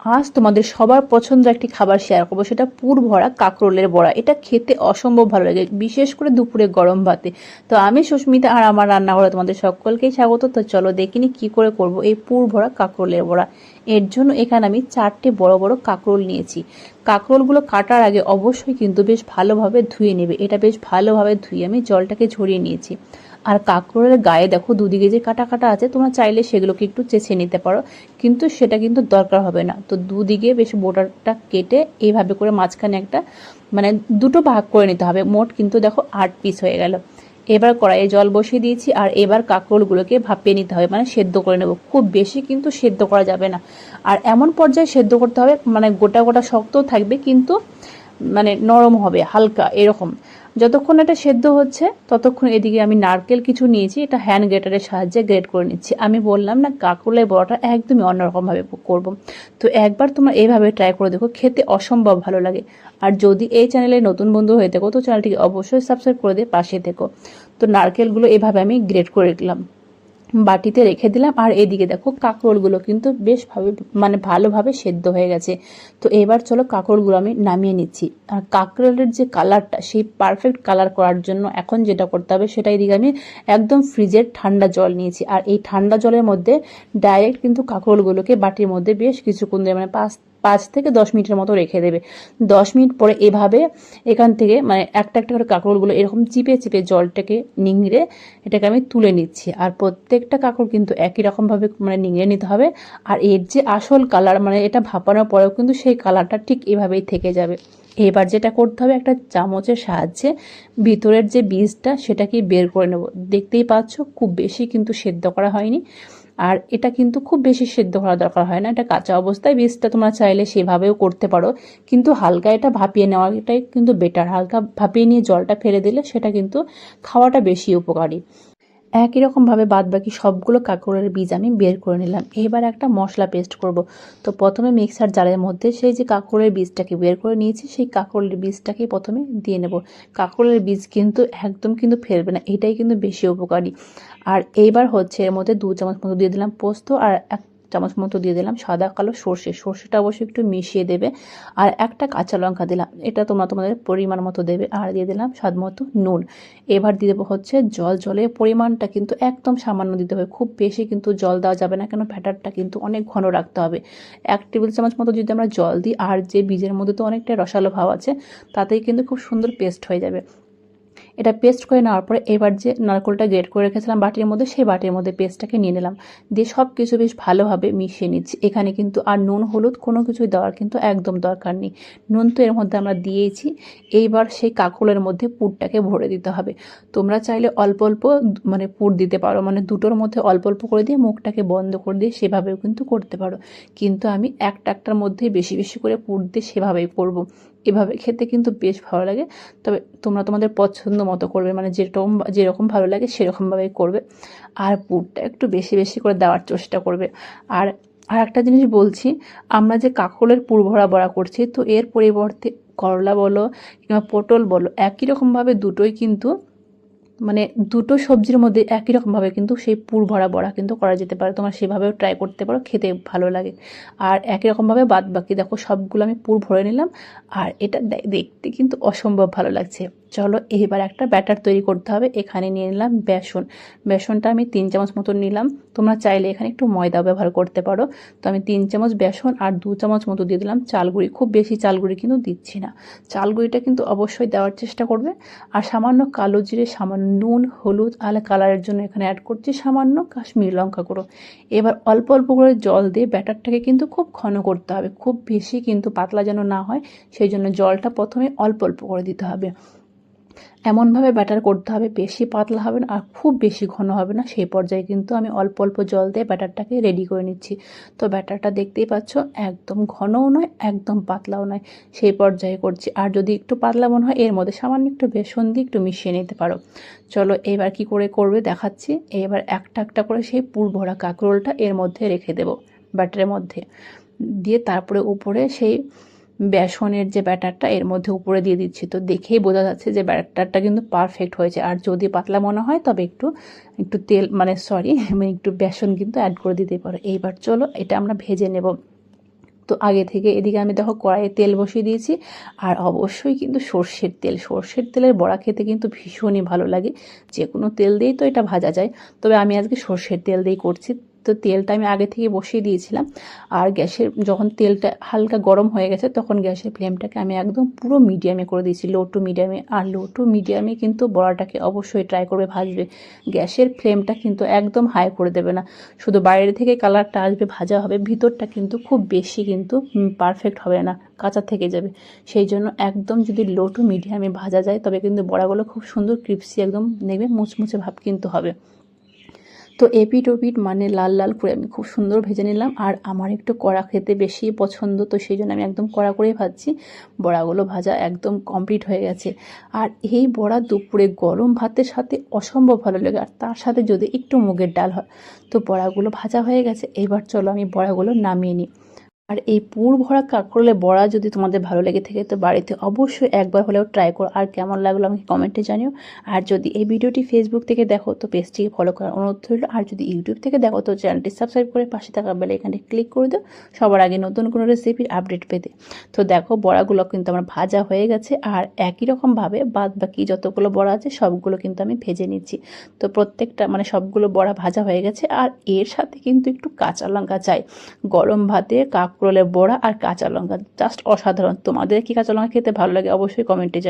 আজ তোমাদের সবার পছন্দের একটি খাবার শেয়ার করব, সেটা পুর ভরা কাঁকরোলের বড়া। এটা খেতে অসম্ভব ভালো লাগে, বিশেষ করে দুপুরে গরম ভাতে। তো আমি সুস্মিতা আর আমার রান্নাঘরে তোমাদের সকলকেই স্বাগত। তো চলো দেখিনি কি করে করব এই পুর ভরা কাঁকরোলের বড়া। এর জন্য এখানে আমি চারটে বড় বড় কাঁকরোল নিয়েছি। কাঁকরোলগুলো কাটার আগে অবশ্যই কিন্তু বেশ ভালোভাবে ধুয়ে নেবে। এটা বেশ ভালোভাবে ধুয়ে আমি জলটাকে ঝরিয়ে নিয়েছি। আর কাঁকরোলের গায়ে দেখো দুদিকে যে কাটা কাটা আছে, তোমরা চাইলে সেগুলোকে একটু চেছে নিতে পারো। কিন্তু সেটা কিন্তু দরকার হবে না। তো দুদিকে বেশ বোটারটা কেটে এইভাবে করে মাঝখানে একটা মানে দুটো ভাগ করে নিতে হবে। মোট কিন্তু দেখো আট পিস হয়ে গেল। এবার কড়াইয়ে জল বসিয়ে দিয়েছি আর এবার কাঁকরোলগুলোকে ভাপিয়ে নিতে হবে মানে সেদ্ধ করে নেব। খুব বেশি কিন্তু সেদ্ধ করা যাবে না। আর এমন পর্যায়ে সেদ্ধ করতে হবে মানে গোটা গোটা শক্ত থাকবে কিন্তু মানে নরম হবে, হালকা, এরকম। যতক্ষণ এটা সেদ্ধ হচ্ছে, ততক্ষণ এদিকে আমি নারকেল কিছু নিয়েছি, এটা হ্যান্ড গ্রেটারের সাহায্যে গ্রেট করে নিচ্ছি। আমি বললাম, না কাকুলের বড়াটা একদমই অন্যরকমভাবে করব। তো একবার তোমরা এইভাবে ট্রাই করে দেখো, খেতে অসম্ভব ভালো লাগে। আর যদি এই চ্যানেলে নতুন বন্ধু হয়ে থাকো, তো চ্যানেলটিকে অবশ্যই সাবস্ক্রাইব করে দিয়ে পাশে থেকো। তো নারকেলগুলো এভাবে আমি গ্রেট করে রাখলাম। বাটিতে রেখে দিলাম। আর এদিকে দেখো কাঁকরোলগুলো কিন্তু বেশ ভাবে মানে ভালোভাবে সেদ্ধ হয়ে গেছে। তো এবার চলো কাঁকরোলগুলো আমি নামিয়ে নিচ্ছি। আর কাঁকরোলের যে কালারটা, সেই পারফেক্ট কালার করার জন্য এখন যেটা করতে হবে, সেটা এদিকে আমি একদম ফ্রিজের ঠান্ডা জল নিয়েছি। আর এই ঠান্ডা জলের মধ্যে ডাইরেক্ট কিন্তু কাঁকরোলগুলোকে বাটির মধ্যে বেশ কিছুক্ষণ ধরে মানে পাঁচ পাঁচ থেকে দশ মিনিটের মতো রেখে দেবে। দশ মিনিট পরে এভাবে এখান থেকে মানে একটা একটা করে কাঁকড়গুলো এরকম চিপে চিপে জলটাকে নিংড়ে এটাকে আমি তুলে নিচ্ছি। আর প্রত্যেকটা কাঁকড় কিন্তু একই রকমভাবে মানে নিংড়ে নিতে হবে। আর এর যে আসল কালার মানে এটা ভাপানোর পরেও কিন্তু সেই কালারটা ঠিক এভাবেই থেকে যাবে। এবার যেটা করতে হবে একটা চামচের সাহায্যে ভিতরের যে বীজটা সেটাকে বের করে নেব। দেখতেই পাচ্ছ খুব বেশি কিন্তু সেদ্ধ করা হয়নি। আর এটা কিন্তু খুব বেশি সেদ্ধ করা দরকার হয় না। এটা কাঁচা অবস্থায় বীজটা তোমরা চাইলে সেভাবেও করতে পারো। কিন্তু হালকা এটা ভাপিয়ে নেওয়াটাই কিন্তু বেটার হালকা ভাপিয়ে নিয়ে জলটা ফেলে দিলে সেটা কিন্তু খাওয়াটা বেশি উপকারী। একই রকমভাবে বাদ বাকি সবগুলো কাঁকড়ের বীজ আমি বের করে নিলাম। এবার একটা মশলা পেস্ট করব। তো প্রথমে মিক্সার জালের মধ্যে সেই যে কাঁকড়ের বীজটাকে বের করে নিয়েছি, সেই কাঁকড়ের বীজটাকে প্রথমে দিয়ে নেব। কাঁকড়ের বীজ কিন্তু একদম কিন্তু ফেলবে না, এটাই কিন্তু বেশি উপকারী। আর এইবার হচ্ছে এর মধ্যে দু চামচ মতো দিয়ে দিলাম পোস্ত আর এক চামচ মতো দিয়ে দিলাম, সাদা কালো সর্ষে। সর্ষেটা অবশ্যই একটু মিশিয়ে দেবে। আর একটা কাঁচা লঙ্কা দিলাম, এটা তোমরা তোমাদের পরিমাণ মতো দেবে। আর দিয়ে দিলাম স্বাদ মতো নুন। এবার দিয়ে দেবো হচ্ছে জল। জলের পরিমাণটা কিন্তু একদম সামান্য দিতে হবে। খুব বেশি কিন্তু জল দেওয়া যাবে না, কেন ব্যাটারটা কিন্তু অনেক ঘন রাখতে হবে। এক টেবিল চামচ মতো যদি আমরা জল দিই, আর যে বীজের মধ্যে তো অনেকটা রসালো ভাব আছে, তাতেই কিন্তু খুব সুন্দর পেস্ট হয়ে যাবে। এটা পেস্ট করে নেওয়ার পরে এবার যে নারকোলটা গ্রেট করে রেখেছিলাম বাটির মধ্যে, সেই বাটির মধ্যে পেস্টটাকে নিয়ে নিলাম। দিয়ে সব কিছু বেশ ভালোভাবে মিশিয়ে নিচ্ছি। এখানে কিন্তু আর নুন, হলুদ কোনো কিছুই দেওয়ার কিন্তু একদম দরকার নেই। নুন তো এর মধ্যে আমরা দিয়েছি। এইবার সেই কাকলের মধ্যে পুরটাকে ভরে দিতে হবে। তোমরা চাইলে অল্প অল্প মানে পুর দিতে পারো। মানে দুটোর মধ্যে অল্প অল্প করে দিয়ে মুখটাকে বন্ধ করে দিয়ে সেভাবেও কিন্তু করতে পারো। কিন্তু আমি একটা একটার মধ্যে বেশি বেশি করে পুর দিয়ে সেভাবেই করব। এভাবে খেতে কিন্তু বেশ ভালো লাগে। তবে তোমরা তোমাদের পছন্দ মতো করবে মানে যেরকম যেরকম ভালো লাগে সেরকমভাবেই করবে। আর পুরটা একটু বেশি বেশি করে দেওয়ার চেষ্টা করবে। আর আর একটা জিনিস বলছি, আমরা যে কাকলের পুর ভরা বড়া করছি, তো এর পরিবর্তে করলা বলো কিংবা পটল বলো, একই রকমভাবে দুটোই কিন্তু মানে দুটো সবজির মধ্যে একই রকমভাবে কিন্তু সেই পুর ভরা বড়া কিন্তু করা যেতে পারে। তোমার সেভাবেও ট্রাই করতে পারো, খেতে ভালো লাগে। আর একই রকমভাবে বাদ বাকি দেখো, সবগুলো আমি পুর ভরে নিলাম। আর এটা দেখতে কিন্তু অসম্ভব ভালো লাগছে। চলো এবার একটা ব্যাটার তৈরি করতে হবে। এখানে নিয়ে নিলাম বেসন। বেসনটা আমি তিন চামচ মতো নিলাম। তোমরা চাইলে এখানে একটু ময়দা ব্যবহার করতে পারো। তো আমি তিন চামচ বেসন আর দু চামচ মতো দিয়ে দিলাম চালগুড়ি। খুব বেশি চালগুড়ি কিন্তু দিচ্ছি না। চালগুড়িটা কিন্তু অবশ্যই দেওয়ার চেষ্টা করবে। আর সামান্য কালো জিরে, সামান্য নুন, হলুদ আর কালারের জন্য এখানে অ্যাড করছি সামান্য কাশ্মীর লঙ্কা গুঁড়ো। এবার অল্প অল্প করে জল দিয়ে ব্যাটারটাকে কিন্তু খুব ঘন করতে হবে। খুব বেশি কিন্তু পাতলা যেন না হয়, সেই জন্য জলটা প্রথমে অল্প অল্প করে দিতে হবে। এমনভাবে ব্যাটার করতে হবে, বেশি পাতলা হবে না আর খুব বেশি ঘন হবে না। সেই পর্যায়ে কিন্তু আমি অল্প অল্প জল দিয়ে ব্যাটারটাকে রেডি করে নিচ্ছি। তো ব্যাটারটা দেখতেই পাচ্ছ, একদম ঘনও নয়, একদম পাতলাও নয়। সেই পর্যায়ে করছি। আর যদি একটু পাতলা মনে হয়, এর মধ্যে সামান্য একটু বেসন দিয়ে একটু মিশিয়ে নিতে পারো। চলো এবার কি করে করবে দেখাচ্ছি। এবার একটা একটা করে সেই পুর ভরা কাঁকরোলটা এর মধ্যে রেখে দেব ব্যাটারের মধ্যে। দিয়ে তারপরে উপরে সেই বেসনের যে ব্যাটারটা, এর মধ্যে উপরে দিয়ে দিচ্ছি। তো দেখেই বোঝা যাচ্ছে যে ব্যাটারটা কিন্তু পারফেক্ট হয়েছে। আর যদি পাতলা মনে হয়, তবে একটু একটু তেল মানে সরি মানে একটু বেসন কিন্তু অ্যাড করে দিতে পারো। এইবার চলো, এটা আমরা ভেজে নেব। তো আগে থেকে এদিকে আমি দেখো কড়াইয়ে তেল বসিয়ে দিয়েছি। আর অবশ্যই কিন্তু সর্ষের তেল। সর্ষের তেলের বড়া খেতে কিন্তু ভীষণই ভালো লাগে। যে কোনো তেল দিয়েই তো এটা ভাজা যায়। তবে আমি আজকে সর্ষের তেল দিয়েই করছি। তো তেলটা আমি আগে থেকে বসিয়ে দিয়েছিলাম। আর গ্যাসের যখন তেলটা হালকা গরম হয়ে গেছে, তখন গ্যাসের ফ্লেমটাকে আমি একদম পুরো মিডিয়ামে করে দিয়েছি লো টু মিডিয়ামে আর লো টু মিডিয়ামে কিন্তু বড়াটাকে অবশ্যই ট্রাই করবে, ভাজবে। গ্যাসের ফ্লেমটা কিন্তু একদম হাই করে দেবে না। শুধু বাইরে থেকে কালারটা আসবে, ভাজা হবে, ভিতরটা কিন্তু খুব বেশি কিন্তু পারফেক্ট হবে না, কাঁচা থেকে যাবে। সেই জন্য একদম যদি লো টু মিডিয়ামে ভাজা যায়, তবে কিন্তু বড়াগুলো খুব সুন্দর ক্রিপসি একদম নেবে, মুচমুচে ভাব কিন্তু হবে। তো এপিট ওপিট মানে লাল লাল করে আমি খুব সুন্দর ভেজে নিলাম। আর আমার একটু কড়া খেতে বেশি পছন্দ, তো সেই জন্য আমি একদম কড়া করেই ভাজছি। বড়াগুলো ভাজা একদম কমপ্লিট হয়ে গেছে। আর এই বড়া দুপুরে গরম ভাতের সাথে অসম্ভব ভালো লাগে। আর তার সাথে যদি একটু মুগের ডাল হয়, তো বড়াগুলো ভাজা হয়ে গেছে। এবার চলো আমি বড়াগুলো নামিয়ে নিই। আর এই পুর ভরা কাঁকরোলে বড়া যদি তোমাদের ভালো লেগে থাকে, তো বাড়িতে অবশ্যই একবার হলেও ট্রাই করো। আর কেমন লাগল আমাকে কমেন্টে জানিও। আর যদি এই ভিডিওটি ফেসবুক থেকে দেখো, তো পেজটিকে ফলো করার অনুরোধ রইল। আর যদি ইউটিউব থেকে দেখো, তো চ্যানেলটি সাবস্ক্রাইব করে পাশে থাকা বেল এখানে ক্লিক করে দাও। সবার আগে নতুন কোনো রেসিপির আপডেট পেতে। তো দেখো, বড়াগুলো কিন্তু আমার ভাজা হয়ে গেছে। আর একই রকমভাবে বাদ বাকি যতগুলো বড়া আছে, সবগুলো কিন্তু আমি ভেজে নিচ্ছি। তো প্রত্যেকটা মানে সবগুলো বড়া ভাজা হয়ে গেছে। আর এর সাথে কিন্তু একটু কাঁচা লঙ্কা চাই। গরম ভাতে কাঁকরোলের বড়া আর কাঁচা লঙ্কা। জাস্ট অসাধারণ। তোমাদের কি কাঁচা লঙ্কা খেতে ভালো লাগে অবশ্যই কমেন্টে জানি